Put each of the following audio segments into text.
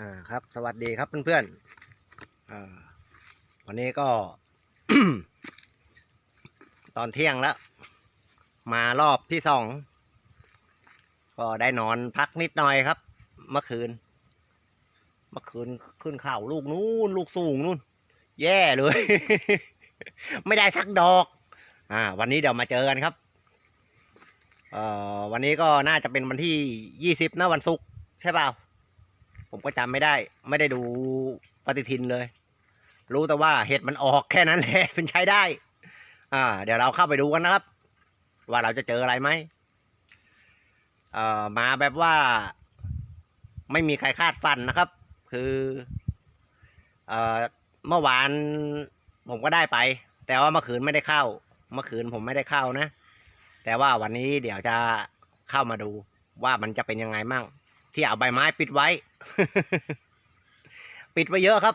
อ่าครับ สวัสดีครับเพื่อนๆอ่าวันนี้ก็ ตอนเที่ยงแล้ว มารอบที่สอง ก็ได้นอนพักนิดหน่อยครับ เมื่อคืน เมื่อคืนขึ้นเข่าลูกนู้นลูกสูงนู่น แย่เลย ไม่ได้สักดอก อ่า วันนี้เดี๋ยวมาเจอกันครับเอ่อวันนี้ก็น่าจะเป็นวันที่ยี่สิบนะวันศุกร์ใช่เปล่า ผมก็จำไม่ได้ ไม่ได้ดูปฏิทินเลย รู้แต่ว่าเห็ดมันออกแค่นั้นแหละเป็นใช้ได้ อ่า เดี๋ยวเราเข้าไปดูกันนะครับ ว่าเราจะเจออะไรไหมเอ่อมาแบบว่า ไม่มีใครคาดฝันนะครับ คือ เอ่อเมื่อวานผมก็ได้ไป แต่ว่าเมื่อคืนไม่ได้เข้า เมื่อคืนผมไม่ได้เข้านะ แต่ว่าวันนี้เดี๋ยวจะเข้ามาดูว่ามันจะเป็นยังไงมั่ง ที่เอาใบไม้ปิดไว้ ปิดไว้เยอะครับ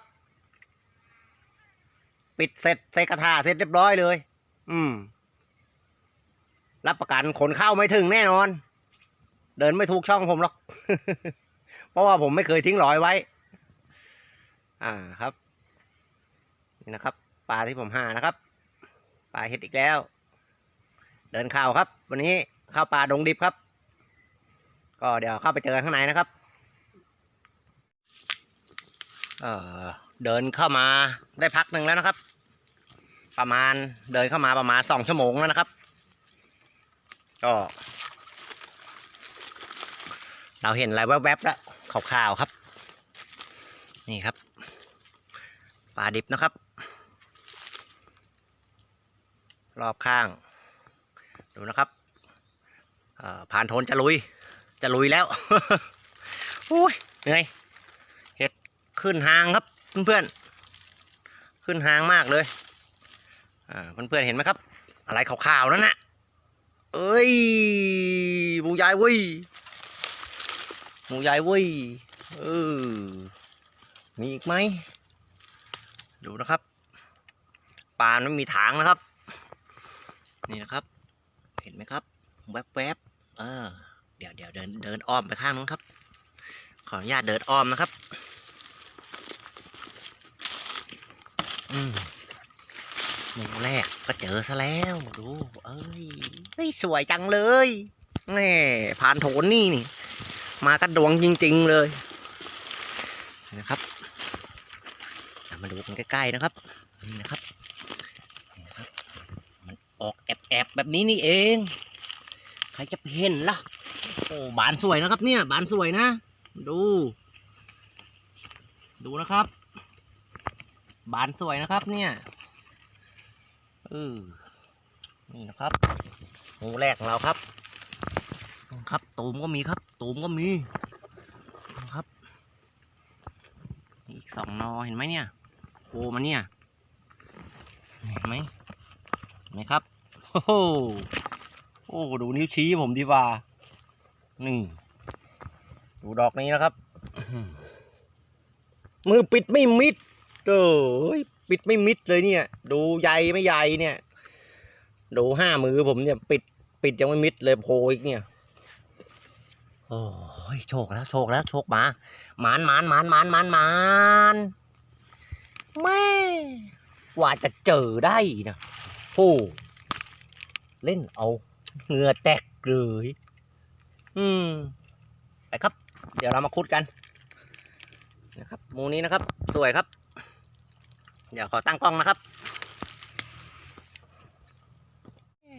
ปิดเสร็จใส่กระทาเสร็จเรียบร้อยเลย อืม รับประกันขนเข้าไม่ถึงแน่นอน เดินไม่ถูกช่องผมหรอก เพราะว่าผมไม่เคยทิ้งรอยไว้ อ่าครับ นี่นะครับปลาที่ผมหานะครับปลาเห็ดอีกแล้ว เดินเข้าครับ วันนี้เข้าป่าดงดิบครับ ก็เดี๋ยวเข้าไปเจอกันข้างในนะครับเออเดินเข้ามาได้พักหนึ่งแล้วนะครับ ประมาณเดินเข้ามาประมาณสองชั่วโมงแล้วนะครับ ก็ เราเห็นอะไรแวบๆแล้วขาวๆครับ นี่ครับปลาดิบนะครับ รอบข้าง ดูนะครับผ่านโทนจะลุย จะลุยแล้วอุ้ยเหนื่อยเห็ดขึ้นหางครับเพื่อนๆขึ้นหางมากเลยอ่าเพื่อนๆเห็นไหมครับ อะไรขาวๆนั่นน่ะเอ้ยหมูยายเว้ยหมูยายเว้ยเออมีอีกไหมดูนะครับปลาไม่มีถางนะครับ นี่นะครับ เห็นไหมครับ แวบๆเออ เดินเดินอ้อมไปข้างนู้นครับ ขออนุญาตเดินอ้อมนะครับ อืมหมูแรกก็เจอซะแล้วดู เอ้ยเฮ้ยสวยจังเลยแน่ผ่านโถนนี่นี่ มากระดวงจริง ๆ เลย นะครับมาดูกันใกล้ๆนะครับนี่นะครับนะครับมันออกแอบๆแบบนี้นี่เอง ใครจะไปเห็นล่ะ โอ้บานสวยนะครับเนี่ย บานสวยนะ ดู ดูนะครับ บานสวยนะครับเนี่ยเออนี่นะครับงูแรกของเราครับ ครับตูมก็มีครับ ตูมก็มีนะครับอีกสองนอเห็นไหมเนี่ยโผล่มาเนี่ยเห็นไหมเห็นไหมครับโอ้โหโอ้ดูนิ้วชี้ผมดีกว่า นี่ดูดอกนี้นะครับมือปิดไม่มิดเอ้ยปิดไม่มิดเลยเนี่ย ดูใหญ่ไม่ใหญ่เนี่ย ดูห้ามือผมเนี่ย ปิด ปิดยังไม่มิดเลยโผล่อีกเนี่ย โอ้ยโชคแล้วโชคแล้วโชคมาหมานหมานหมานหมานหมานหมานแม่กว่าจะเจอได้นะโอ้เล่นเอาเหงื่อแตกเลย อืมไปครับ เดี๋ยวเรามาคุดกันนะครับหมูนี้นะครับ สวยครับ เดี๋ยวขอตั้งกล้องนะครับ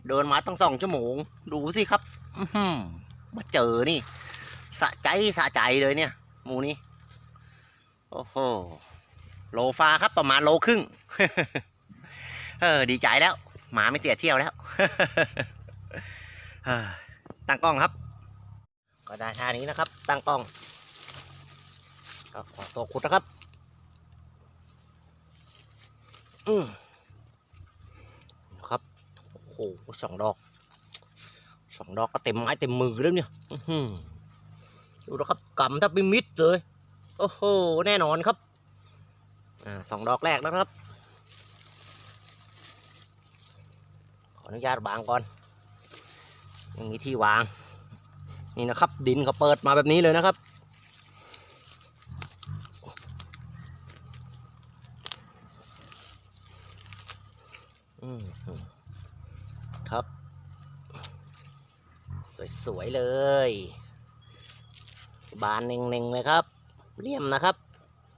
เดินมาตั้งสองชั่วโมง ดูสิครับ อืมาเจอนี่ สะใจสะใจเลยเนี่ย หมูนี้ โอ้โห โลฟ้าครับประมาณโลครึ่ง เออ ดีใจแล้ว หมาไม่เสียเที่ยวแล้วตั้งกล้องครับ ก็ได้ท่านี้นะครับ ตั้งกล้องก็ขอตัวขุดนะครับ อืมครับ โอ้โหสองดอกสองดอกก็เต็มไม้เต็มมือแล้วเนี่ยดูนะครับกำแทบไม่มิดเลย โอ้โห แน่นอนครับ อ่าสองดอกแรกนะครับ ขออนุญาตวางก่อน ยังมีที่วาง นี่นะครับ ดินเขาเปิดมาแบบนี้เลยนะครับ ครับ สวย ๆ เลย บานเน่งๆ เลยครับ เลี่ยมนะครับ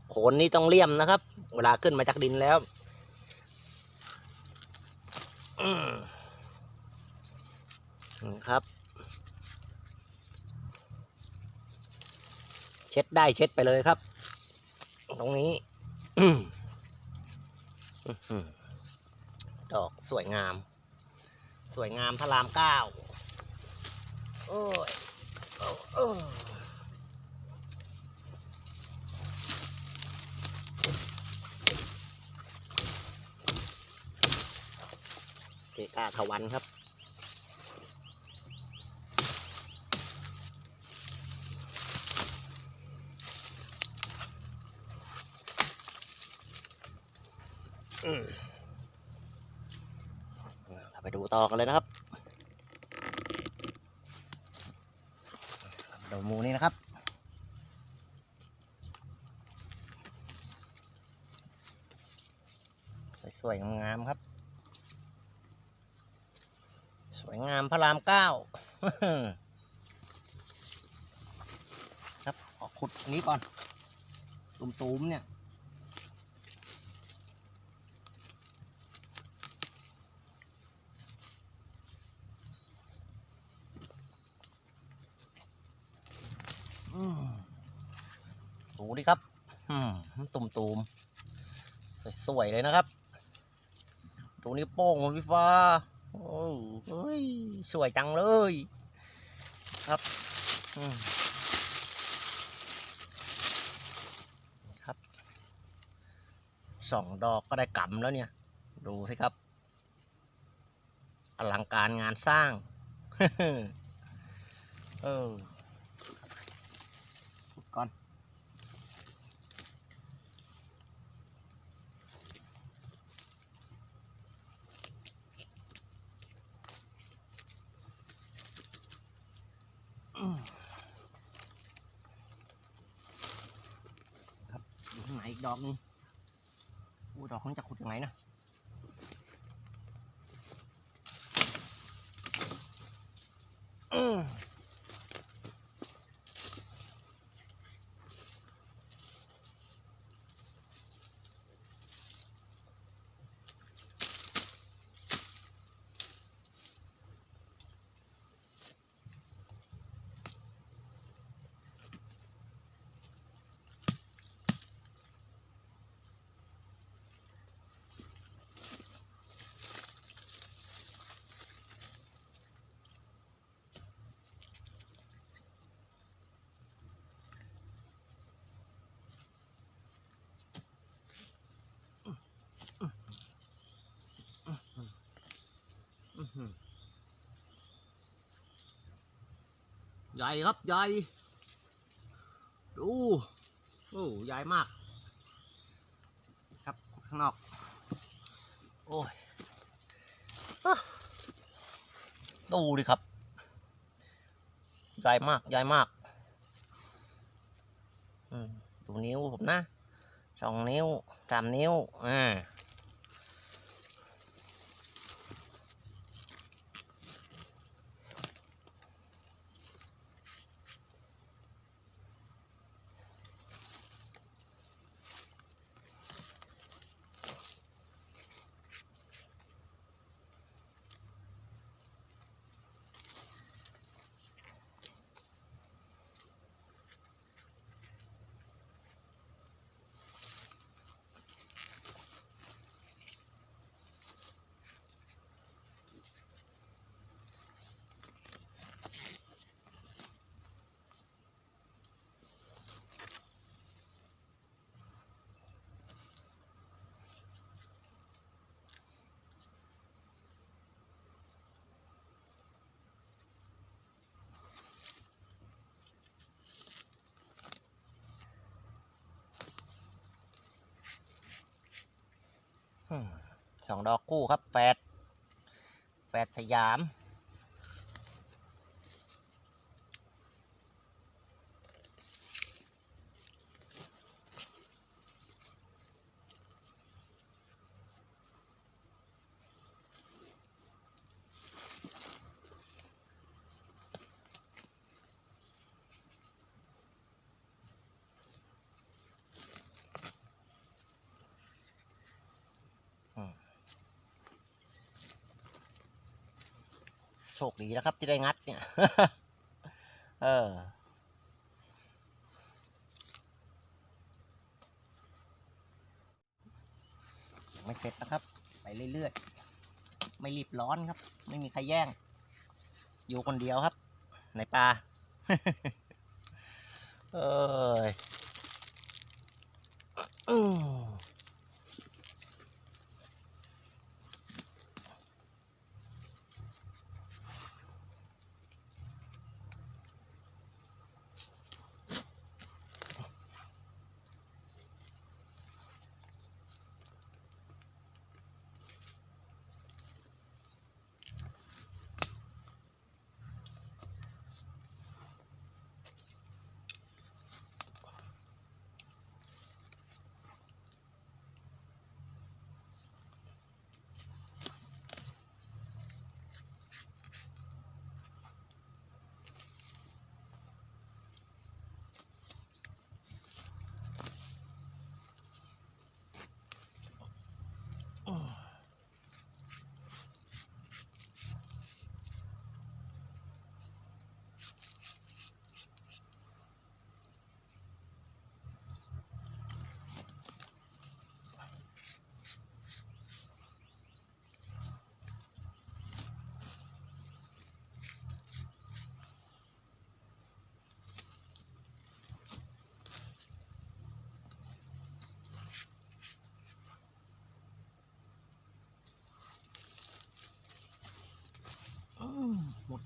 โขนนี่ต้องเลี่ยมนะครับ เวลาขึ้นมาจากดินแล้วครับ ช็ดได้เช็ดไปเลยครับ ตรงนี้ดอกสวยงาม สวยงามพระรามเก้าโอ้ยโอ้เกกาทวันครับ อืมเราไปดู ต่อกันเลยนะครับดูหมูนี้นะครับสวยๆงามครับ สวยงามพระรามเก้าครับ ขอขุดนนี้ก่อน ตุ่มๆเนี่ย อืมดูดิครับ อืม ตูมสวยๆเลยนะครับดูนิ้โป้งของพี่ฟ้าโอ้ยสวยจังเลย ครับครับสองดอกก็ได้กำแล้วเนี่ย ดูสิครับ อลังการงานสร้าง เออ ขุดก่อน อืมครับอยู่ข้างในอีก ดอกนึงอู้ดอกมึงจะขุดยังไงนะ ใหญ่ครับใหญ่ ดูโอ้ใหญ่มาก ครับข้างนอก โอ้ยอดูดิครับ ใหญ่มากใหญ่มากอืมดูนิ้วผมนะสองนิ้วสามนิ้วอ่า อืม สองดอกคู่ครับแฝดแฝดสยาม ดีนะครับ ที่ได้งัดเนี่ย เออยังไม่เสร็จนะครับ ไปเรื่อยๆ ไม่รีบร้อนครับ ไม่มีใครแย่ง อยู่คนเดียวครับ ในป่าเอ้ยอืมอื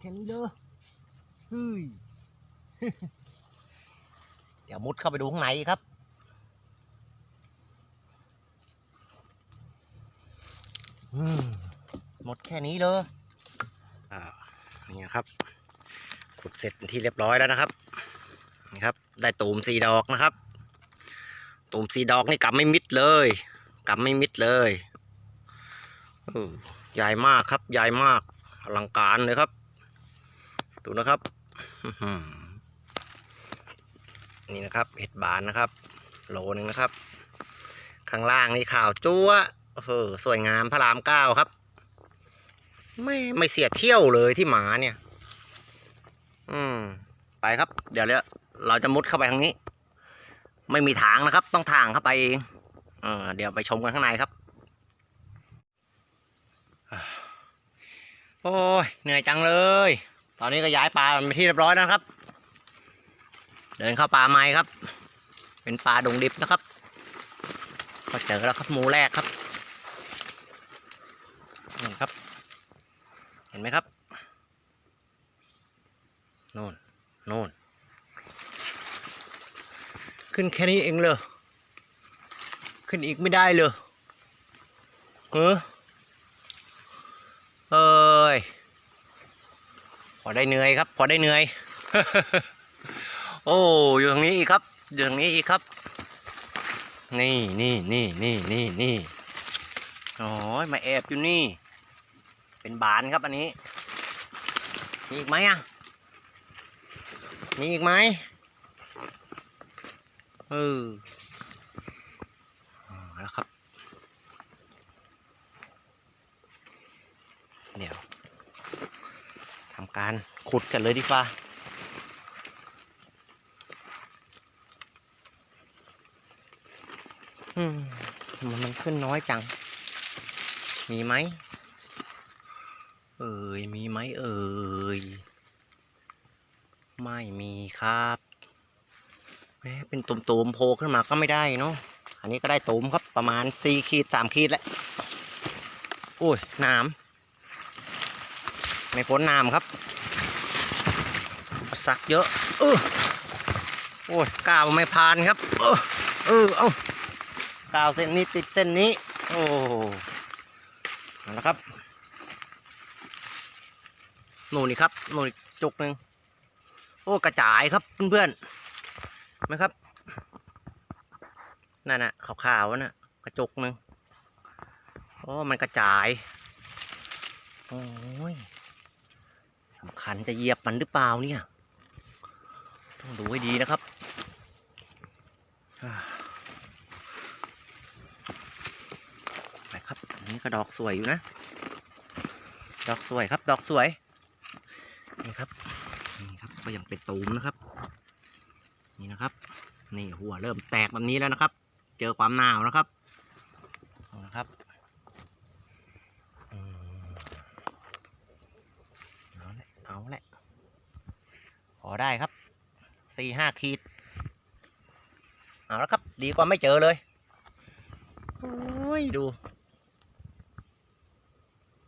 แค่นี้เลยเฮ้ยเดี๋ยวมุดเข้าไปดูข้างในครับอืมหมดแค่นี้เลยอ่านี่ครับ ขุดเสร็จที่เรียบร้อยแล้วนะครับ นี่ครับ ได้ตูมสีดอกนะครับ ตูมสีดอกนี่กำไม่มิดเลยกำไม่มิดเลยเออใหญ่มากครับ ใหญ่มาก อลังการเลยครับ ดูนะครับนี่นะครับเห็ดบานนะครับ โลนึงนะครับ ข้างล่างนี่ข่าวจั๊วเออสวยงามพระรามเก้าครับ ไม่ไม่เสียเที่ยวเลยที่หมาเนี่ย อืม ไปครับ เดี๋ยวเราเราจะมุดเข้าไปทางนี้ ไม่มีทางนะครับ ต้องทางเข้าไปเองเออเดี๋ยวไปชมกันข้างในครับ โอ้ยเหนื่อยจังเลย ตอนนี้ก็ย้ายปลาไปที่เรียบร้อยแล้วครับ เดินเข้าป่าไม้ครับ เป็นป่าดงดิบนะครับก็เจอแล้วครับหมูแรกครับนี่ครับ เห็นไหมครับโน่นโน่นขึ้นแค่นี้เองเลยขึ้นอีกไม่ได้เลยเออเอ้ย พอได้เหนื่อยครับ พอได้เหนื่อย โอ้อยู่ทางนี้อีกครับอยู่ทางนี้อีกครับ นี่นี่นี่นี่นี่นี่โอ้ยมาแอบอยู่นี่ เป็นบานครับอันนี้ มีอีกไหมอะ มีอีกไหมเออแล้วครับ เดี๋ยว ทำการขุดกันเลยดีกว่าอืมมันขึ้นน้อยจัง มีไหม เอ่ย มีไหมเอ่ย ไม่มีครับแม้เป็นตุ่มๆโผล่ขึ้นมาก็ไม่ได้เนาะ อันนี้ก็ได้ตุ่มครับประมาณสี่ขีดสามขีดแล้ว โอ้ย น้ำ ไม่พ้นน้ำครับสักเยอะเออโอ้ยกาวไม่ผ่านครับ เออเออเอากาวเส้นนี้ติดเส้นนี้ โอ้เอาละครับหนูนี่ครับหนูจุกหนึ่งโอ้กระจายครับเพื่อนๆไหมครับนั่นน่ะขาวๆน่ะกระจกหนึ่งโอ้มันกระจายโอ้ย สำคัญจะเหยียบมันหรือเปล่าเนี่ย ต้องดูให้ดีนะครับไปครับอันนี้ก็ดอกสวยอยู่นะ ดอกสวยครับ ดอกสวย นี่ครับ นี่ครับ ก็ยังเป็นตูมนะครับ นี่นะครับ นี่หัวเริ่มแตกแบบนี้แล้วนะครับ เจอความหนาวนะครับเอานะครับอืมเอาละเอาละพอได้ครับสี่ห้า ขีด เอาละครับ ดีกว่าไม่เจอเลยโอ้ยดู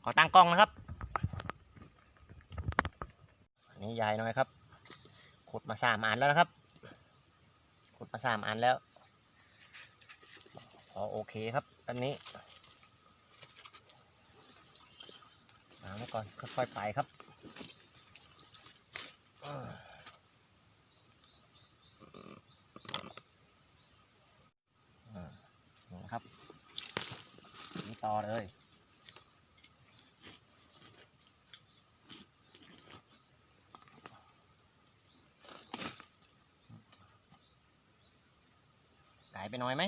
ขอตั้งกล้องนะครับนนี้ยายน้อยครับ ขุดมาสามอันแล้วนะครับ ขุดมาสามอันแล้วพอโอเคครับ อันนี้เอาไว้ก่อน ค่อยๆไปครับอ่าอ่านี่นะครับนี่ต่อเลย ไก่ไปหน่อยไหม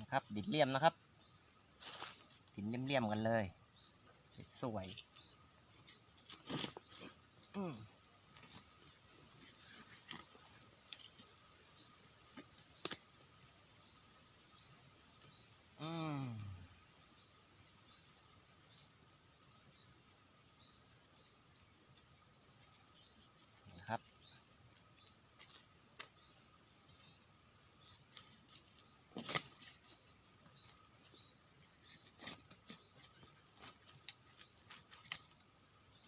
นะครับ ดินเลี่ยมนะครับ ดินเลี่ยมๆกันเลย สวยๆอืมอืมนะครับ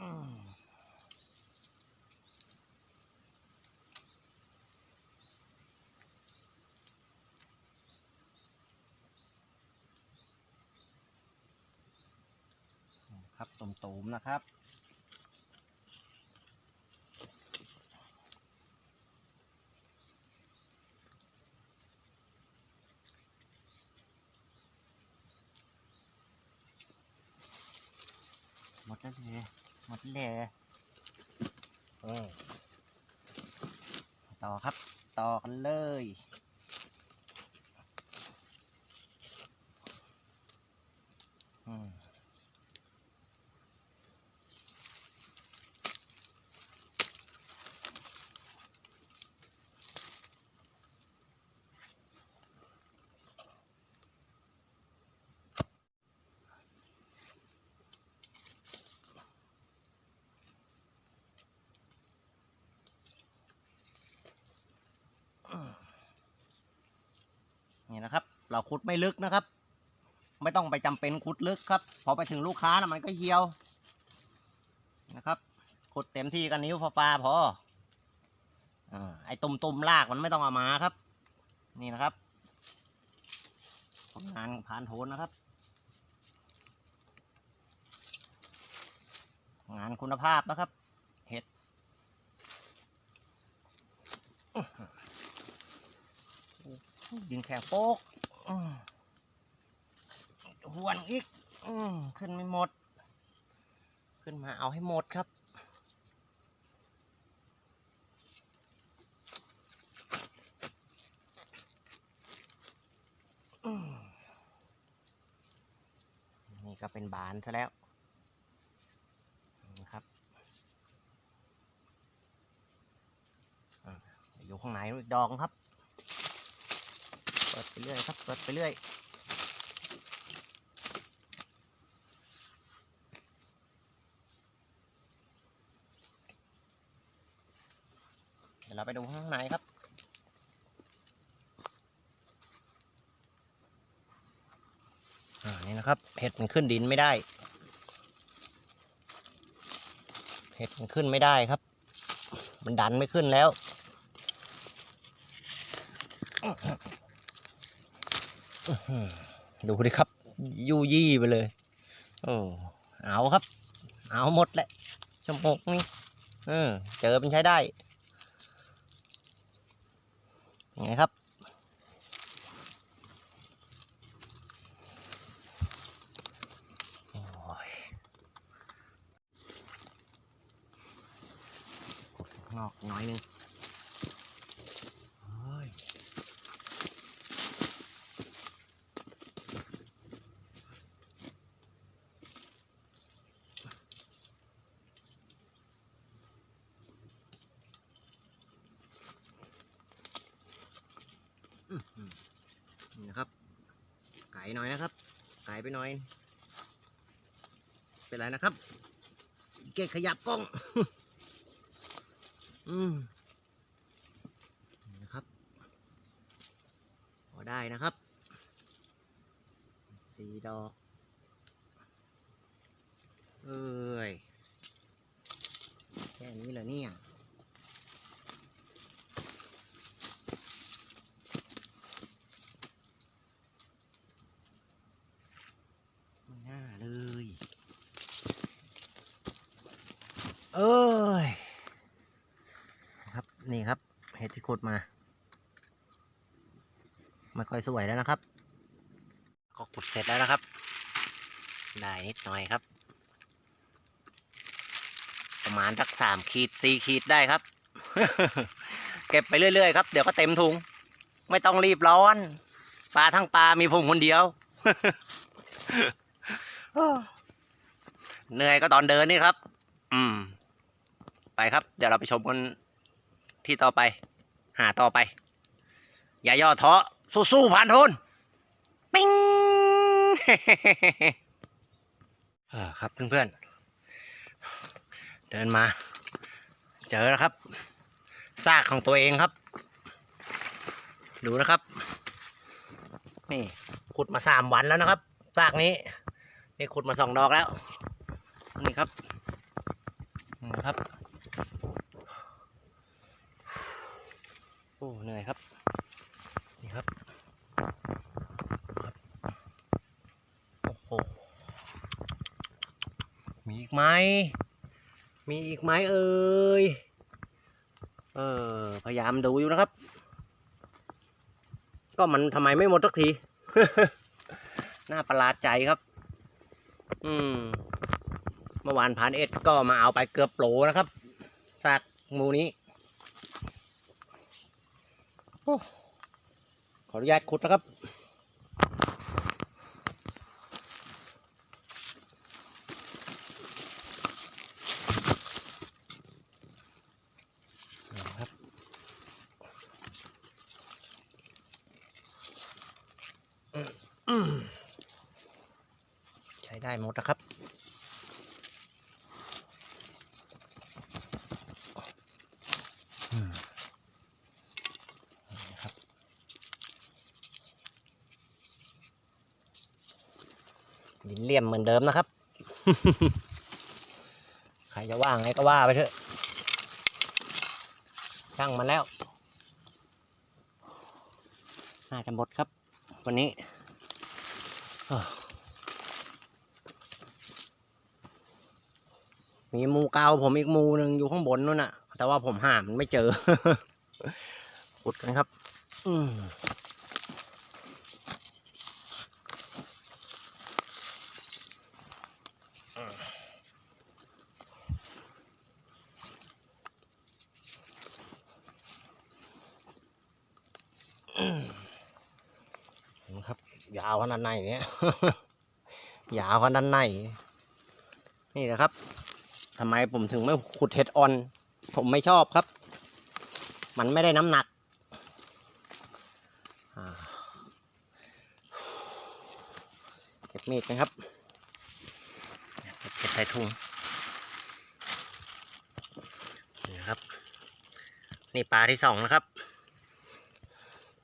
อืม ครับตุ่มๆนะครับ หมดแล้วเลยหมดเลยอืมต่อครับ ต่อกันเลย อืมนี่นะครับ เราขุด ไม่ลึกนะครับ ไม่ต้องไปจำเป็นขุดลึกครับพอไปถึงลูกค้านะมันก็เหี่ยวนะครับขุดเต็มที่กันนิ้วพอปลาพออไอ้ตุ่มตุ่มลากมันไม่ต้องเอามาครับ นี่นะครับผลงานผ่านโทนนะครับ งานคุณภาพนะครับ เห็ดอื้อหือดินแข็งโป๊ก หวนอีกอขึ้นไม่หมด ขึ้นมาเอาให้หมดครับ นี่ก็เป็นบานซะแล้วนี่ครับออยู่ข้างในอีกดอกครับ ดไปเรื่อยครับเปิดไปเรื่อยเดี๋ยวเราไปดูข้างในครับอ่านี่นะครับ เห็ดมันขึ้นดินไม่ได้ เห็ดมันขึ้นไม่ได้ครับ มันดันไม่ขึ้นแล้ว อื้อหือ ดูดิครับ ยูยี่ไปเลย โอ้เอาครับ เอาหมดแหละชั่วโมงนี้เออเจอเป็นใช้ได้ยังไงครับโอ้ยกดข้างนอกน้อยนึงโอ้ย อื้อหือนี่นะครับ ไก่ห น่อยนะครับ หายไปหน่อย เป็นไรนะครับ เกะขยับกล้อง อืมนี่นะครับ พอได้นะครับ สีดอก เอ้ย แค่นี้เหรอเนี่ย ไม่น่าเลย เอ้ย ครับ นี่ครับ เห็ดที่ ขุดมา ไม่ค่อยสวยแล้วนะครับ ก็ขุดเสร็จแล้วนะครับ ได้นิดหน่อยครับ ประมาณสักสามขีดสี่ขีดได้ครับ เก็บไปเรื่อยๆครับ เดี๋ยวก็เต็มถุง ไม่ต้องรีบร้อน ปลาทั้งปลามีผมคนเดียว เหนื่อยก็ตอนเดินนี่ครับ อืม ไปครับ เดี๋ยวเราไปชมกันที่ต่อไป หาต่อไป อย่าย่อท้อสู้ๆผ่านทนปิ้งเออครับเพื่อนๆ เดินมา เจอแล้วครับซากของตัวเองครับ ดูนะครับ นี่ขุดมาสามวันแล้วนะครับซากนี้นี่ขุดมาสองดอกแล้ว นี่ครับนี่ครับ โอ้เหนื่อยครับ นี่ครับโอ้โหมีอีกไหมมีอีกไหมเอ่ยเออพยายามดูอยู่นะครับ ก็มันทำไมไม่หมดสักทีน่าประหลาดใจครับ อืม เมื่อวานผ่านเอ็ดก็มาเอาไปเกือบโหลนะครับซากงูนี้ ขออนุญาตขุดนะครับ ใช้ได้หมดนะครับ อืมนี่ครับ ดินเหลี่ยมเหมือนเดิมนะครับ ใครจะว่าไงก็ว่าไปเถอะ ช่างมันแล้ว น่าจะหมดครับ วันนี้เอ้อมีหมูเกาผมอีกหมูหนึ่งอยู่ข้างบนนู่นน่ะ แต่ว่าผมหามันไม่เจอขุดกันครับ อืมอืมนะครับ ยาวขนาดไหนเนี่ยยาวขนาดไหนนี่นะครับทำไมผมถึงไม่ขุดเห็ดออน ผมไม่ชอบครับ มันไม่ได้น้ำหนักเก็บมีดนะครับเก็บใส่ถุงนี่นะครับ นี่ปลาที่สองนะครับ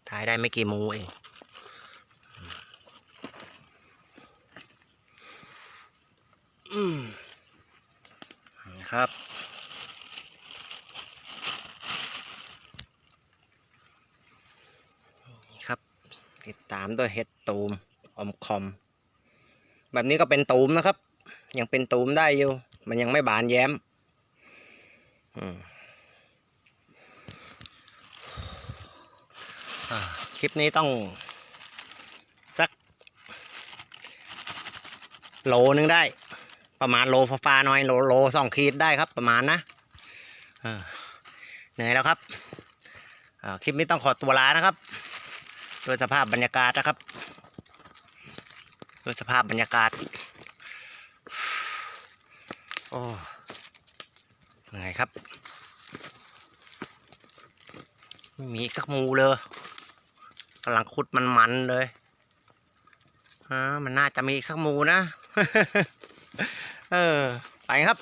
ถ่ายได้ไม่กี่มูเอง อืม นะครับ ครับ ติดตามด้วยเห็ดตูมอมคอม แบบนี้ก็เป็นตูมนะครับ ยังเป็นตูมได้อยู่ มันยังไม่บานแย้มคลิปนี้ต้อง สัก โลนึงได้ ประมาณโลฟ้าๆหน่อยโลโลสองขีดได้ครับ ประมาณนะเหนื่อยแล้วครับคลิปนี้ต้องขอตัวลานะครับด้วยสภาพบรรยากาศนะครับด้วยสภาพบรรยากาศโอ้เหนื่อยครับไม่มีสักมูเลยกำลังขุดมันๆเลยอ่ามันน่าจะมีสักมูนะ เออ ไปครับ